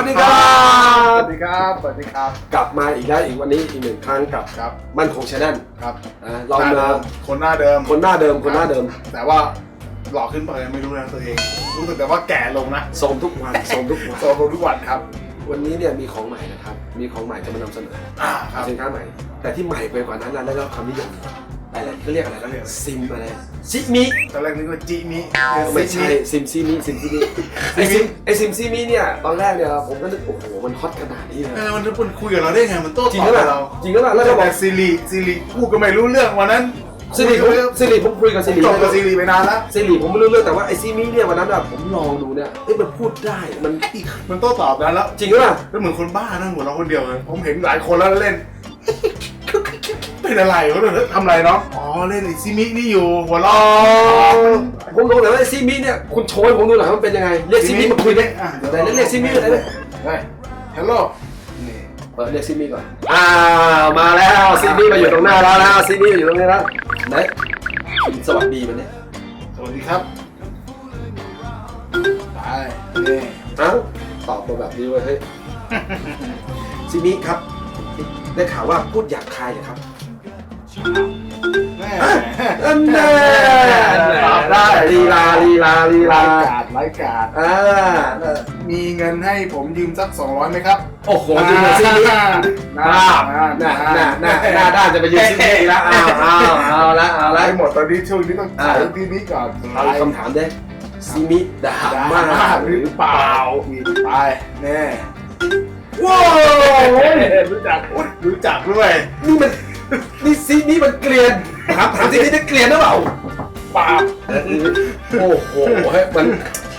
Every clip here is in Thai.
สวัสดีครับ สวัสดีครับ สวัสดีครับ กลับมาอีกแล้วอีกวันนี้อีกหนึ่งครั้งกับครับ มั่นคงชาแนลครับนะเราหน้มาดิคนหน้าเดิม คนหน้าเดิมคนหน้าเดิมแต่ว่าหล่อขึ้นไปไม่รู้นะตัวเอง รู้สึกแต่ว่าแก่ลงนะสมทุกวันสมทุกวัน โซลงทุกวันครับ วันนี้เนี่ยมีของใหม่นะครับ มีของใหม่จะมานำเสนออ่าครับ สินค้าใหม่ แต่ที่ใหม่ไปกว่านั้นนะแล้วก็ความนิยม อะไรเขาเรียกอะไรเขาเรียกนะอะไรซิมอะไรซิมิตอนแรกนึกว่าจิมิไม่ใช่ซิมซีมิซิมซีมิไอซิมไอซิมซีมิเนี่ยตอนแรกเนี่ยผมก็นึกโอ้โหมันฮอตขนาดนี้เลยเออมันมันคุยกับเราได้ไงมันโต้จริงตหอรือบเปกับล่าเราจริงหรือเปล่าแล้วแล้เราวบบออกกซีรีซีรีพูดก็ไม่รู้เรื่องวันนั้นสิริผมสิริผมคุยกับสิริจบกับซีรีไปนานแล้วสิริผมไม่รู้เรื่องแต่ว่าไอซีมิเนี่ยวันนั้นอะผมลองดูเนี่ยเอ้ยมันพูดได้มันมันโต้ตอบนั้นแล้ว จริงหรือเปล่าแล้วเหมือนคนบ้านั่งหัวเราะคนเดียวเลยผมเห็นหลายคนแล้วเล่น เป็นอะไรวะเนี่ยทำอะไรเนาะอ๋อเล่นไอซิมินี่อยู่หัวเราะผมดูหน่อยว่าไอซีมิเนี่ยคุณโชยผมดูหน่อยว่ามันเป็นยังไงเรียกซีมิมาคุยดิอะไหนเรียกซีมิอะไรเนี่ยเฮ้ยฮัลโหลนี่เปิดเรียกซีมิก่อนอ้าวมาแล้วซีมิมาอยู่ตรงหน้าแล้วนะซีมิอยู่ตรงนี้แล้วไหนสวัสดีมันเนี่ยสวัสดีครับไปนี่เอ้าตอบมาแบบนี้เว้ยเฮ้ยซีมิครับ ได้ข่าวว่าพูดหยาบคายเหรอครับ แม่อันแน่ได้ลีลาลีลาลีลา ไร้กาดไร้กาดอ่า มีเงินให้ผมยืมสัก 200ไหมครับโอ้โหดีเลยซีมิหน้าอ้หน้าหน้าหน้าหน้าหน้าด้านจะไปยืนซีมิอีกแล้วอ้าวอ้าวเอาละเอาละ ไล่หมดตอนนี้ช่วงนี้ต้องขายที่นี้ก่อนเอาคำถามเด้ซีมิดาดรามากหรือเปล่าไปแน่ว้าวรู้จักอุ๊ยรู้จักด้วยนี่มัน นี่ซีมิมันเกลียนถามถามซีมิได้เกลียนหรือเปล่าปากโอ้โหเฮ้ยมัน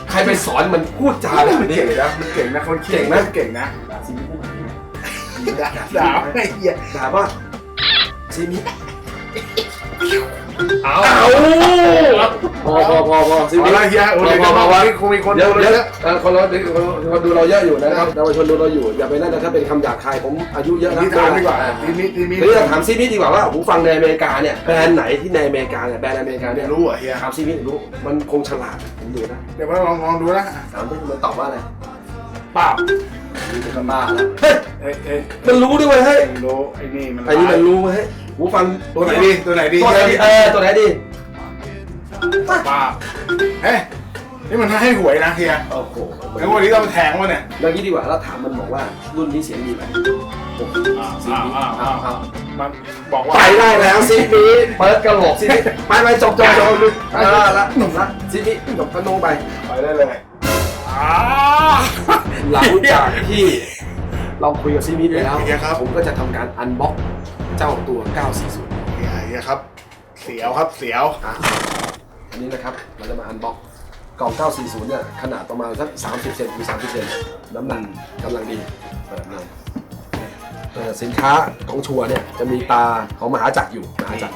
ใครไปสอนมันพูดจาแบบมันนี้ เก่งนะมันเก่งนะคนเก่งนะเก่งนะซีมิด่าด่าไอ้เหี้ยถามว่าซีมิ เอาเอาพอพอพอพอซีเอามิละเฮียโอ้ยพอพอพอคงมีคนเดี๋ยวดูเดี๋ยวเยอะเอ่อคนเราคนดูเราเยอะอยู่นะครับเยาวชนดูเราอยู่ อย่าไปนั่นนะถ้าเป็นคำหยาบคายผมอายุเยอะนะนี่ถามดีกว่าทีนี้ทีนี้เดี๋ยวจะถามซีมิดีกว่าว่าหูฟังในอเมริกาเนี่ยแบรนด์ไหนที่ในอเมริกาเนี่ยแบรนด์อเมริกาเนี่ยรู้เหรอเฮียถามซีมิรู้มันคงฉลาดผมดูนะเดี๋ยวมาลองลองดูนะถามมันตอบว่าอะไรเปล่านี่เป็นบ้าแล้วเฮ้ยเอ้ยเอ้ยมันรู้ด้วยเวยเฮ้ยรู้ไอ้นี่มันไอ้นี่มันรู้เว้ย หูฟังตัวไหนดีตัวไหนดีตัวไหนดีเออตัวไหนดีเปล่าเฮ้ยนี่มันให้หวยนะเฮียโอ้โหแล้ววันนี้เราไปแทงมันเนี่ยแล้วงี้ดีกว่าเราถามมันบอกว่ารุ่นนี้เสียงดีไหมโอ้โหเสียงดีอ้าวอ้าวอ้าวมันบอกว่าไปได้แล้วซีมีเปิดกระโหลกซีมีไปไปจบจบจบเออละจบละซีมีจบพนงไปไปได้เลยอ้าหลังจากที่เราคุยกับซีมีไปแล้วเฮียครับผมก็จะทำการอันบ็อก เจ้าตัว 940 เฮียเฮียครับ เสียวครับเสียวอะอันนี้นะครับ เราจะมาอันบ็อกกล่อง 940 เนี่ย ขนาดประมาณสัก 30 เซนถึง30 เซนน้ำหนักกำลังดีเปิดเลยเอ่อสินค้าของชัวร์เนี่ย จะมีตาของมหาจักรอยู่มหาจักร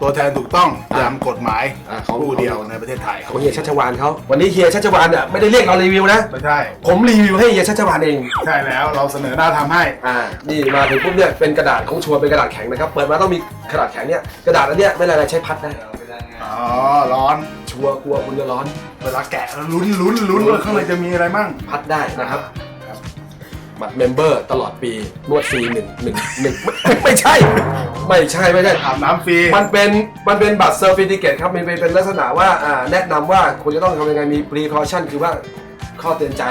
ตัวแทนถูกต้องตามกฎหมายอ่าของผู้เดียวในประเทศไทยของเฮียชัชวานเขาวันนี้เฮียชัชวานเนี่ยไม่ได้เรียกเรารีวิวนะ ไม่ใช่ ผมรีวิวให้เฮียชัชวานเอง ใช่แล้วเราเสนอหน้าทำให้ อ่า นี่มาถึงปุ๊บเนี่ยเป็นกระดาษของชัวร์เป็นกระดาษแข็งนะครับ เปิดมาต้องมีกระดาษแข็งเนี่ย กระดาษอันเนี้ยไม่อะไรใช้พัดได้อ๋อ ร้อน ชัวร์กลัวคุณจะร้อน เวลาแกะแล้วลุ้นลุ้นลุ้นว่าข้างในจะมีอะไรมั่งพัดได้นะครับครั บบัตรเมมเบอร์ตลอดปีนวดฟรีหนึ่งหนึ่งหนึ่งไม่ไม่ใช่ ไม่ใช่ไม่ใช่ อาบน้ำฟรี มันเป็นมันเป็นบัตรเซอร์ฟิติเกตครับมันเป็นเป็นลักษณะว่าอ่าแนะนำว่าคุณจะต้องทำยังไงมี precaution คือว่าข้อเตือนใจ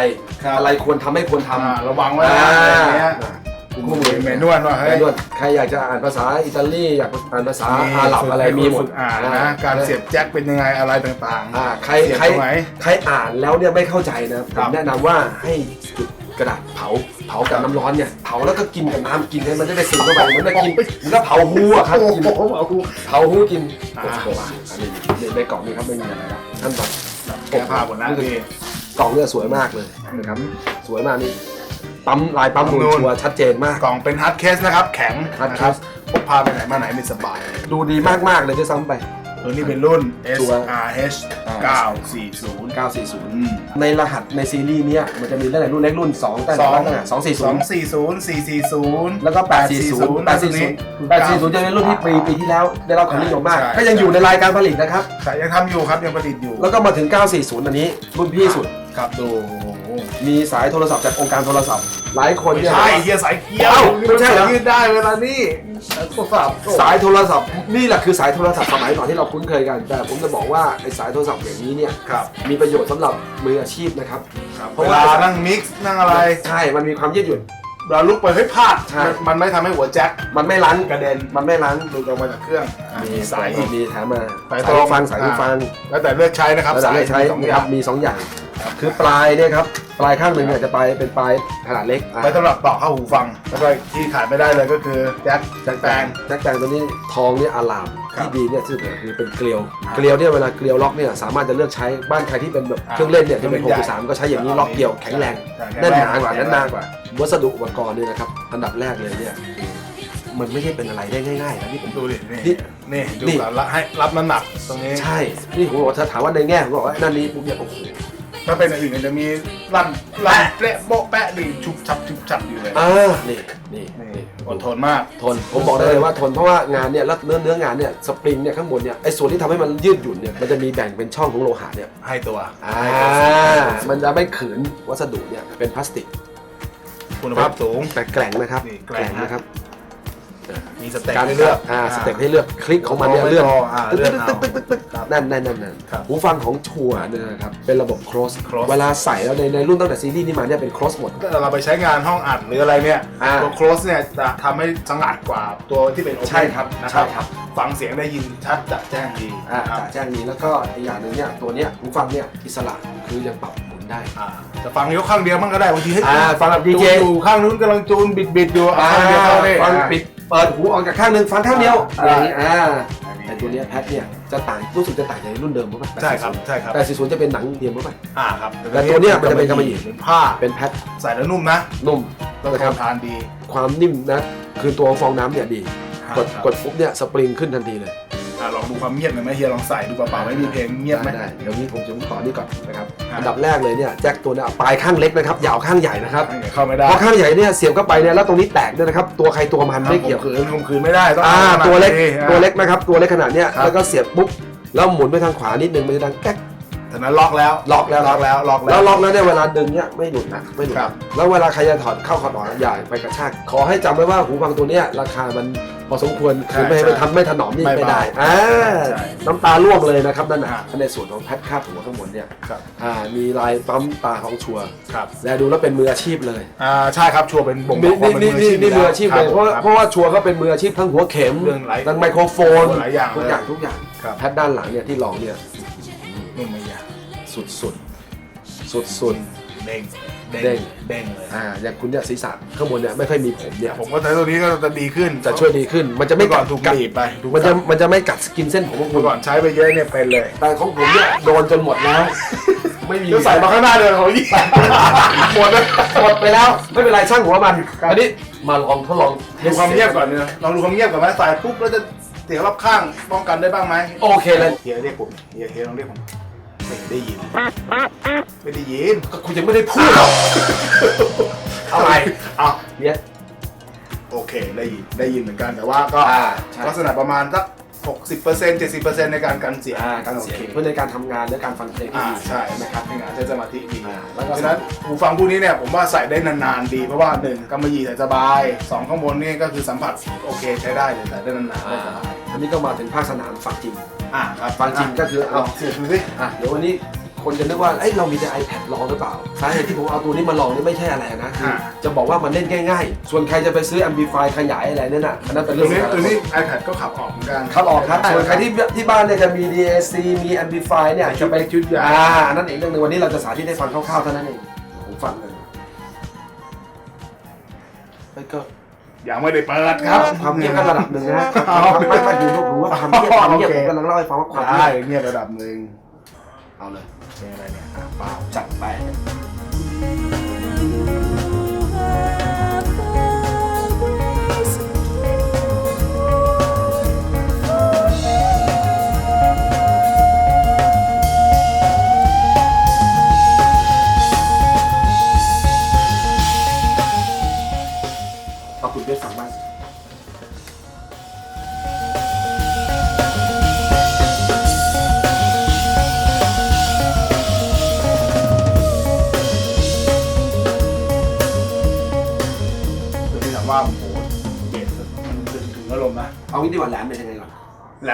ครับ อะไรควรทำไม่ควรทอ่าำระวังไว้นะอะไรอย่างเงี้ยคู่มือเมนวลว่าแมเฮ้ย นวลใครอยากจะอ่านภาษาอิตาลี อยากอ่านภาษาอาหรับอะไรมีหมด ฝึกอ่านนะ การเสียบแจ็คเป็นยังไงอะไรต่างอ่าใครเสียบใครตรงไหน ใครอ่านแล้วเนี่ยไม่เข้าใจนะผครัมบ แนะนำว่าให้จุด กระดาษเผาเผากับน้ำร้อนเนี่ยเผาแล้วก็กินกับน้ำกินให้มันได้ไปซึมเข้าไปมันได้กินมันก็เผาหูอะครับโอ้กินโหเอาคูเผาหูกินอ่า โอ้โหอันนี้ในในกล่องนี้ครับไม่มีอะไรครับท่านบอกแก้ผ้าหมดนะพี่ กล่องเนี่ยสวยมากเลยนะครับสวยมากนี่ปั๊มลายปั๊มนูนนูนชัวร์ชัดเจนมาก กล่องเป็นฮาร์ดเคสนะครับ แข็ง hard นะครับ case พกพาไปไหนมาไหนไม่สบาย ดูดีมากๆเลยด้วยซ้ำไป ตัวนี้เป็นรุ่นตัว SRH 940 940 ในรหัสในซีรีส์เนี้ยมันจะมีตั้งแต่รุ่นเล็กรุ่น2ตั้งแต่ตั้งแต่240 240 440 แล้วก็ 840 840 840จะเป็นรุ่นที่ปีปีที่แล้วได้รับความนิยมมาก ใช่ ก็ยังอยู่ในรายการผลิตนะครับ แต่ยังทำอยู่ครับยังผลิตอยู่แล้วก็มาถึง 940 อันนี้รุ่นพี่สุด ครับดู940มีสายโทรศัพท์จากองค์การโทรศัพท์ หลายคนไม่เนี่ยใช่เฮียสายเกียวเอ้าไม่ใช่เหรอยืดได้เวลานี่โทรศัพท์สายโทรศัพท์นี่แหละคือสายโทรศัพท์สมัยก่อนที่เราคุ้นเคยกัน แต่ผมจะบอกว่าไอ้สายโทรศัพท์อย่างนี้เนี่ยครับ มีประโยชน์สำหรับมืออาชีพนะครับ ครับเพเวราะว่า ลานั่งมิกซ์นั่งอะไร ใช่มันมีความยืดหยุ่น เราลุกไปเฮ้ยพลาด ใช่ มันมันไม่ทำให้หัวแจ็คมันไม่รั้นกระเด็นมันไม่รั้นหลุดออกมาจากเครื่องอะมีสายอีก มีแถมมาสายสายตรง หูฟังสายหูฟังแล้วแต่เลือกใช้นะครับแล้วสายสายใช้สองอนะคย่ารังบมีสองอย่าง คือปลายเนี่ยครับปลายข้างหนึ่งเนี่ยจะไปเป็นปลายขนาดเล็กอะไว้สำหรับต่อเข้าหูฟัง แล้วก็ที่ขาดไม่ได้เลยก็คือแจ็คแจ็คแปลงแจ็คแปลงตัวนี้ทองเนี่ยอลามครับที่ดีเนี่ยที่สุดคือเป็นเกลียวอ่าเกลียวเนี่ยเวลาเกลียวล็อกเนี่ยสามารถจะเลือกใช้บ้านใครที่เป็นแบบอ่าเครื่องเล่นเนี่ยที่เป็นเครื่องเล่น6 3ก็ใช้อย่างนี้ล็อกเดียวแข็งแรงใช่แน่นหนากว่าแข็แน่งนแรงหนากว่าวัสดุอุปกรณ์เนี่ยนะครับอันดับแรกเลยเนี่ยมันไม่ใช่เป็นอะไรได้ง่ายๆนะที่ผม ดูดินี่นี่นี่ดูนี่ก่อนละให้รับน้ำหนักตรงนี้ ใช่ นี่ผมบอกว่าถ้าถามว่าในแง่ผมบอกว่านั่นนี้ปุ๊บเนี่ยโอ้โห ถ้าเป็นอย่างอื่นมันจะมีลั่นลั่นเปะโบ๊ะแปะดิชุบชับชุบชับอยู่เลยอ่านี่นี่นี่นี่อดทนมาก ทนผมบอกได้เลยว่าทนเพราะว่างานเนี่ยแล้วเนื้อเนื้องานเนี่ยสปริงเนี่ยข้างบนเนี่ยไอ้ส่วนที่ทำให้มันยืดหยุ่นเนี่ยมันจะมีแบ่งเป็นช่องของโลหะเนี่ยให้ตัวอ่าให้ตัวมันจะไม่ขืนวัสดุเนี่ยเป็นพลาสติกคุณภาพสูง แต่แกร่งนะครับนี่แกร่งนะ นะครับ มีสเต็ปการให้เลืเลืออกกอ่าสเต็ปให้เลือกคลิกของมันเนี่ยไม่เลือกพออ่าตึ๊กเลือกตึ๊กเอาตึ๊กตึ๊กตึ๊กครับนั่นนั่นนั่นนั่นครับหูฟังของชัวร์เนี่ยนะครับเป็นระบบ cross cross เวลาใส่แล้วในในรุ่นตั้งแต่ซีรีส์นี้มาเนี่ยเป็น cross หมดถ้าเราไปใช้งานห้องอัดหรืออะไรเนี่ยอ่าตัวโคลสเนี่ยจะทำให้สงัดกว่าตัวที่เป็นโอเพนใช่ครับนะคใช่รับครับฟังเสียงได้ยินชัดจัดแจ้งดีอ่านะครับแจ้งนี้แล้วก็อีกอย่างหนึ่งเนี่ยตัวเนี้ยหูฟังเนี่ยอิสระคือยังปรับหมุนได้อ่าจะฟังยกข้างเดียวมันก็ได้บางทีเฮ้ยอ่าฟังแบบจูน DJ อยู่ข้างนู้นกำลังจูนบิดบิดๆอยู่เอาอ่าข้างเดียวเข้าได้ฟังอ่าปิด เปิดหูออกจากข้างหนึ่งฟังข้างเดียวอ่าอย่างนี้อ่าอันนี้แต่ตัวเนี้ยแพทเนี่ยจะต่างรู้สึกจะต่างจากในรุ่นเดิมมั้งใช่ครับใช่ครับแต่40จะเป็นหนังเดียวมั้งอ่าครับแต่ตัวเนี้ยมันจะเป็นกำมะหยี่เป็นผ้าเป็นแพทใส่แล้วนุ่มนะนุ่มแล้วนะคทรับนทานดี ความนิ่มนะคือตัวฟองน้ำเนี่ยดีกดครับกดปุ๊บเนี่ยสปริงขึ้นทันทีเลย อ่าลองดูความเงียบหน่อยไหมเฮียลองใส่ดูเปล่าๆไม่มีเพลงเงียบไหม ได้เดี๋ยวนี้ผมจะขอนี่ก่อนนะครับครับ อันดับแรกเลยเนี่ยแจ็คตัวเนี่ยปลายข้างเล็กนะครับยาวข้างใหญ่นะครับเข้าไม่ได้เพราะข้างใหญ่เนี่ยเสียบเข้าไปเนี่ยแล้วตรงนี้แตกเนี่ยนะครับตัวใครตัวมันไม่เกี่ยวข่มขืนข่มขืนไม่ได้ต้องอ่าขนาดตัวเล็กนี้อ่าตัวเล็กนะครับตัวเล็กขนาดเนี้ยครับ แล้วก็เสียบปุ๊บแล้วหมุนไปทางขวานิดนึงมันจะดังแก๊ก แต่นั้นล็อกแล้วล็อกแล้ว ล็อกแล้วล็อกแล้แล้วว ล็อกแล้วเนี่ยเวลาดึงเนี่ยไม่หลุดนะไม่หลุดครับ แล้วเวลาใครจะถอดเข้าถอดออกอย่าไปกระชากขอให้จำไว้ว่าหูฟังตัวเนี้ยราคามัน พอสมควรคือไม่ให้ไปทำไม่ถนอมนี่ไม่ไม่เบาได้อ่าใช่น้ำตาล่วงเลยนะครับนั่นนะอ่าในส่วนของแพทคาดหัวข้างบนเนี่ยครับ อ่ามีลายปั๊มตาของชัวร์ครับและดูแล้วเป็นมืออาชีพเลยอ่าใช่ครับชัวร์เป็นบ่งบนี่อกว่านี่เป็นนี่มืออาชีพนี่มืออาชีพเลยเพราะคบเพราะว่าชัวร์ก็เป็นมืออาชีพทั้งหัวเข็มเรื่องหลายทั้งไมโครโฟนหลายอย่างทุกอย่างเลยทุกอย่างครับ แพทด้านหลังเนี่ยที่ลองเนี่ยนุ่มไม่ยากสุดสุดสุดสุดเด้ง เด้งเด้งเลยอ่าอย่างคุณเนี่ยศีรษะข้างบนเนี่ยไม่ค่อยมีผมเนี่ยผมก็ใช้ตัวนี้ก็จะดีขึ้นจะช่วยดีขึ้น มันจะไม่เมื่อก่กัอดนถูกกัดบีบไปถูกมันจะกัดมันจะไม่กัดสกินเส้นผมของคุเมื่ณอก่อนใช้ไปเยอะเนี่ยเป็นเลยแต่ของผมเนี่ยโดนจนหมดแล้ว ไม่มี เดี๋ยวใส่มาข้างหน้าเดินของยี่หมดแล้วหมดไปแล้วไม่เป็นไรช่างหัวมันอันนี้มาลองทดลองทดูสความเงียบก่อนเนี่ยลองดูความเงียบก่อนไหมใส่ปุ๊บแล้วจะเสียงรอบข้างป้องกันได้บ้างไหมโอเคเลยเฮียเรียกผมเฮียเฮียลองเรียกผม ไม่ได้ยิน ไม่ได้ยินก็คุณยังไม่ได้พูดหรอกอะไรอะเนี่ยโอเค ได้ยินได้ยินเหมือนกันแต่ว่าก็อ่าใช่ ลักษณะประมาณสัก60% 70%ในการกันเสียงอ่าการเสียงโอคเพื่อในการทำงานและการฟังเพลงที่อ่าดีใช่นะครับให้งานใช้สมาธิดี อ่าแล้เพวก็ราะฉะนั้นหูฟังพวกนี้เนี่ยผมว่าใส่ได้นานๆดี เพราะว่าหนึ่งกำมะหยี่ใส่สบายสองข้างบนนี่ก็คือสัมผัสโอเคใช้ได้เลยใส่ได้นานๆได้สบาย อันนี้ก็มาถึงภาคสนามฟังจริงอ่าครับฟังจริงก็คือลเอาองเสียบดูสิอะเดี๋ยววันนี้คนจะนึกว่าเอ้ยเรามีแต่ iPad ลองหรือเปล่าสาเหตุที่ผมเอาตัวนี้มาลองนี่ไม่ใช่อะไรนะคือจะบอกว่ามันเล่นง่ายๆ ส่วนใครจะไปซื้อ Amplify ขยายอะไรนั่นน่ะอันนั้นเป็นตัเรื่วองนี้ของตัวแต่ละนี้คน iPad ก็ขับออกเหมือนกันครับออกครับส่วนใครที่ที่บ้านเนี่ยจะมี DAC มี Amplify เนี่ยจะไปชุดใหญ่อ่าอันนั่นเองเรื่องหนึงวันนี้เราจะสาธิตให้ฟังคร่าวๆเท่านั้นเองผมฟังเลยเฮ้ยก็ ยังไม่ได้เปิดครับ ความเงียบก็ระดับหนึ่งนะอ๋อไม่ไม่ดูรู้ว่าความเงียบความเงียบโอผเคมกำลังเล่าให้ฟังว่าความเงีได้ยบเงียบระดับหนึ่งเอาเลยเป็นอะไรเนี่ยอะเปล่าจัดไป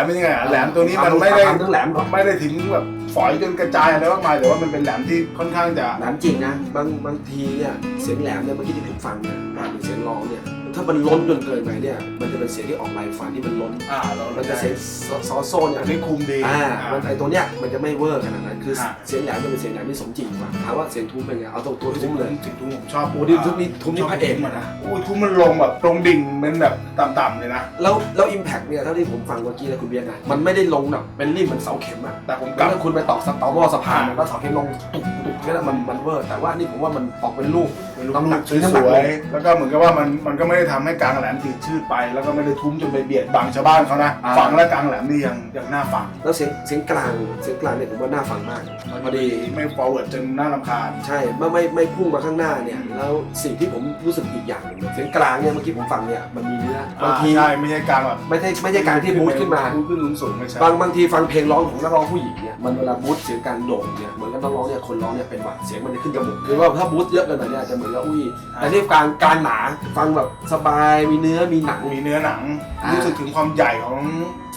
มเป็นยังไงอะแหลมตัวนี้มันไม่ได้ทำเรื่องแหลมก่อน ไม่ได้ถึงแบบฝอยจนกระจายอะไรมากมายแต่ว่ามันเป็นแหลมที่ค่อนข้างจะ แหลมจริงนะบางบางทีเนี่ยเสียงแหลมเนี่ยเมื่อกี้ที่ผมฟังเนี่ยหรือเสียงร้องเนี่ย ถ้ามันล้นจนเกินไปเนี่ย มันจะเป็นเสียงที่ออกลายฟันที่มันล้น อ่าเรามันจะเสียงซอซอโซเนี่ยอันนี้คุมดี อ่ามันไอตัวเนี้ยมันจะไม่เวอร์ขนาดนั้น คือฮะเสียงแหลมจะเป็นเสียงแหลมที่สมจริงกว่าถามว่าเสียงทุ้มเป็นไง เอาตัวตัวทุ้ทุ้มมเลเลยยถึงทุ้มผมชอบโอ้ดิทุ้มนี่ทุ้มนี่พระเอกมันนะโอ้ยทุ้มมันลงแบบตรงดิ่งเป็นแบบต่ำๆเลยนะ แล้วแล้วอิมแพคเนี่ยเท่าที่ผมฟังเมื่อกี้นะคุณเบียร์นะมันไม่ได้ลงแบบเป็นริมเหมือนเสาเข็มอะแต่ผมกแล้ลัวบถ้าคุณไปตอกสตอหม้อสะพานฮะแล้วเสาเข็มลงตุกตุกเนี่ยนะมันมันเวอร์แต่ว่านี่ผมว่ามันออกเป็นลูก น้ำหนักสวยๆแล้วก็เหมือนกับว่ามันมันก็ไม่ได้ทำให้กลางแหลมติดชืดไป แล้วก็ไม่ได้ทุ้มจนไปเบียดบังชาวบ้านเขานะอ่าฟังแล้วกลางแหลมนี่ยังยังน่าฟัง แล้วเสียงเสียงกลางเสียงกลางเนี่ยผมว่าน่าฟังมากพอดีไม่ forward จนน่ารำคาญใช่ไม่ไม่ไม่พุ่งมาข้างหน้าเนี่ยแล้วสิ่งที่ผมรู้สึกอีกอย่างหนึงเสียงกลางเนี่ยเมื่อกี้ผมฟังเนี่ยมันมีเนื้อบางทีใช่ไม่ใช่กลางแบบไม่ใช่ไม่ใช่การที่บูสต์ขึ้นมาบูสต์ขึ้นสูงๆไม่ใช่บางบางทีฟังเพลงร้องของนักร้องผู้หญิงเนี่ยมันเวลาบูสต์เสียงการโด่งเนี่ยเหมือนกับนักร้องเนี่ยคนร้องเนี่ยเป็นหวัดเสียงมันจะขึ้นจมูกคือว่าถ้าบูสต์เยอะเกินไปเนี่ยจะเหมือนกับอุ้ยแต่นี่การการหนาฟังแบบสบายมีเนื้อมีหนัง มีเนื้อหนัง อ่ารู้ รู้สึกถึงความใหญ่ของ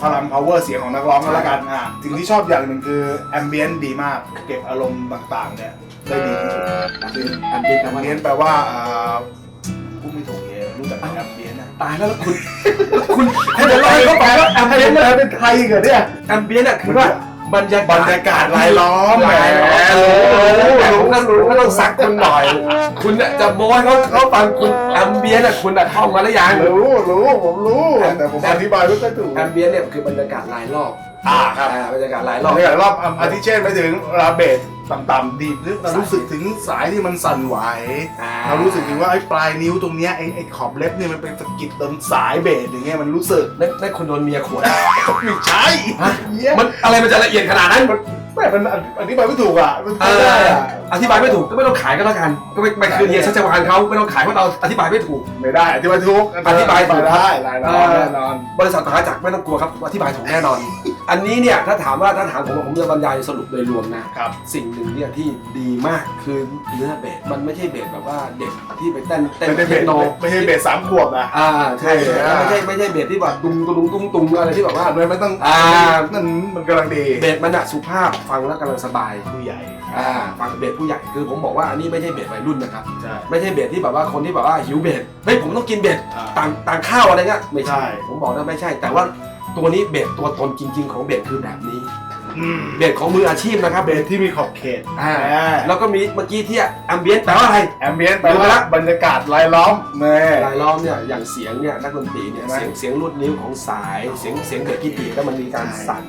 พลัง power เสียงของนักร้องก็แล้วกันอะสิ่งที่ชอบอย่างหนึ่งคือ ambient ดีมาก เก็บอารมณ์ต่างๆเนี่ยได้ดีที่สุดคืออันเป็นแต่ว่า ambient แปลว่าอ่าพูดไม่ถูกเลยรู้จัก ambient นะตายแล้วแล้วคุณ คุณให้เดี๋ยวเล่าให้เขาฟังว่าแอมให้เบียเป็นนต์เป็นไทยเหรอเนี่ยแอมเบียนต์อะคือว่า บรรยากาศบรรยากาศรายล้อมรายล้อมแหมแต่ผมก็รู้ก็ต้องสักคุณหน่อย คุณเนี่ยจะโม้ให้เขาเขาฟังคุณแอมเบียนต์อะคุณอะท่องมาแล้วยัง รู้รู้ผมรู้ แต่ผมอธิบายไม่ค่อยถูกแอมเบียนต์เนี่ยคือบรรยากาศรายรอบอ่าครับ อ่าบรรยากาศรายรรออบ บรรยากาศรอบอาทิเช่นไปถึงราเบส ต่ำๆดีดนึกเรารู้สึกถึงสายที่มันสั่นไหวอ่เรารู้สึกถึงว่าไอ้ปลายนิ้วตรงเนี้ยไอ้ไอ้ขอบเล็บเนี่ยมันเป็นสะกิดตรงสายเบสอย่างเงี้ยมันรู้สึก นั่นนั่นคุณโดนเมียขวดไม่ใช่ฮะเหี้ยมันอะไรมันจะละเอียดขนาดนั้น แม่มันอธิบายไม่ถูกอะมันเอไม่ได้ออะอธิบายไม่ถูกก็ไม่ต้องขายก็แล้วกันก็ไปไปคืนเฮียชัชวานเขาไม่ต้องขายเพราะเราอธิบายไม่ถูก ไม่ได้อธิบายถูกอธิบายถูกได้รายละเออแน่นอนบริษัทมหาจักรไม่ต้องกลัวครับอธิบายถูกแน่นอน อันนี้เนี่ยถ้าถามว่าถ้าถามผมผมจะบรรยายสรุปโดยรวมนะครับสิ่งหนึ่งเนี่ยที่ดีมากคือเนื้อเบสมันไม่ใช่เบสแบบว่าเด็กที่ไปเต้นเต้นไม่ใช่เบเทสคโนไม่ใช่เบสสามขวบนะอ่าใช่อ่าไม่ใช่ไม่ใช่เบสที่แบบตุ้งตุ้งตุ้งตุ้งอะไรที่แบบว่ามันไม่ต้องอ่านั่นมันกำลังดีเบสมันอะสุภาพฟังแล้วกำลังสบายผู้ใหญ่อ่าฟังเบสผู้ใหญ่คือผมบอกว่าอันนี้ไม่ใช่เบสวัยรุ่นนะครับ ใช่ ไม่ใช่เบสที่แบบว่าคนที่แบบว่าหิวเบสเฮ้ยผมต้องกินเบสอ่า ต่างต่างข้าวอะไรเงี้ยไม่ใช่ ใช่ ผมบอกนะไม่ใช่ แต่ว่าตัวนี้เบสตัวตนจริง ๆ ของเบสคือแบบนี้ อืมเบสของมืออาชีพนะครับเบสที่มีขอบเขตอ่าอ่าแล้วก็มีเมื่อกี้ที่แอมเบียนแปลว่าอะไร แอมเบียนแปลดูไปว่าละบรรยากาศรายล้อมแน่รายล้อมเนี่ยอย่างเสียงเนี่ยนักดนตรีเนี่ยใช่ไหมเสียงเสียงรูดนิ้วของสายเสียงเสียงเบสที่ดีแล้วมันมีการสั่น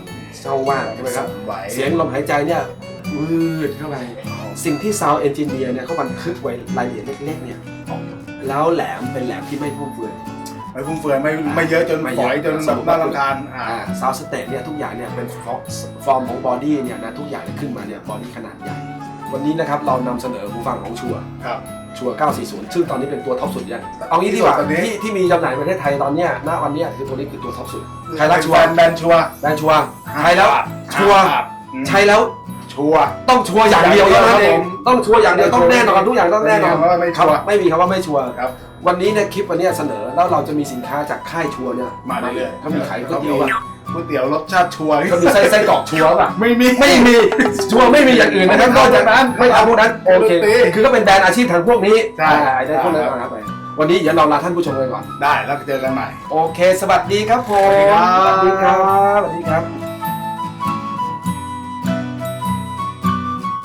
ช่องว่างใช่ไหมครับ ไหวเสียงลมหายใจเนี่ยวืดเข้าไป สิ่งที่ซาวเอนจิเนียร์เนี่ยเขาบันทึกไว้รายละเอียดเล็กๆเนี่ยแล้วแหลมเป็นแหลมที่ไม่ฟุ่มเฟือยไม่ฟุ่มเฟือยไม่ไม่เยอะจนไม่เยฝอะอยจนแบบน่ารำคาญอ่าอ่าซาวสเตทเนี่ยทุกอย่างเนี่ยเป็นฟอฟอร์มของบอดี้เนี่ยนะทุกอย่างเนี่ยขึ้นมาเนี่ยบอดี้ขนาดใหญ่ วันนี้นะครับเรานำเสนอหูฟังของชัวร์ครับ ชัวร์940 ซึ่งตอนนี้เป็นตัวท็อปสุดยังเอางี้ดีกว่าตอนนี้ที่ที่มีจำหน่ายในประเทศไทยตอนเนี้ยณวันเนี้ยคือตัวนี้คือตัวท็อปสุด ใครรักชัชัววร์ร์แบนชัวร์แบรนด์ชัวร์ใช้แล้วชัวร์อืมใช้แล้วชัวร์ต้องชัวร์อย่างเดียวเท่านั้นเองครับผมต้องชัวร์อย่างเดียวต้องแน่นอนทุกอย่างต้องแน่นอนไม่มีคำว่าไม่ชัวร์ครับไม่มีคำว่าไม่ชัวร์ครับวันนี้เนี่ยคลิปวันเนี้ยเสนอแล้วเราจะมีสินค้าจากค่ายชัวร์เนี่ยมาเรื่อยๆเขามีขายก๋วยเตี๋ยวอะ ก๋วยเตี๋ยวรสชาติชัวร์ก็มีไส้ไส้กรอกชัวร์ป่ะ ไม่มี ไม่มีชัวร์ไม่มีอย่างอื่นนะครับนอกจากนั้นไม่เอาพวกนั้นโอเคดนตรีคือก็เป็นแบรนด์อาชีพทางพวกนี้ใช่อ่าไอ้ได้พวกนั้นใช่นะครับไปวันนี้เดี๋ยวเราลาท่านผู้ชมกันก่อน ได้แล้วเจอกันใหม่ โอเค สวัสดีครับผม สวัสดีครับ สวัสดีครับสวัสดีครับ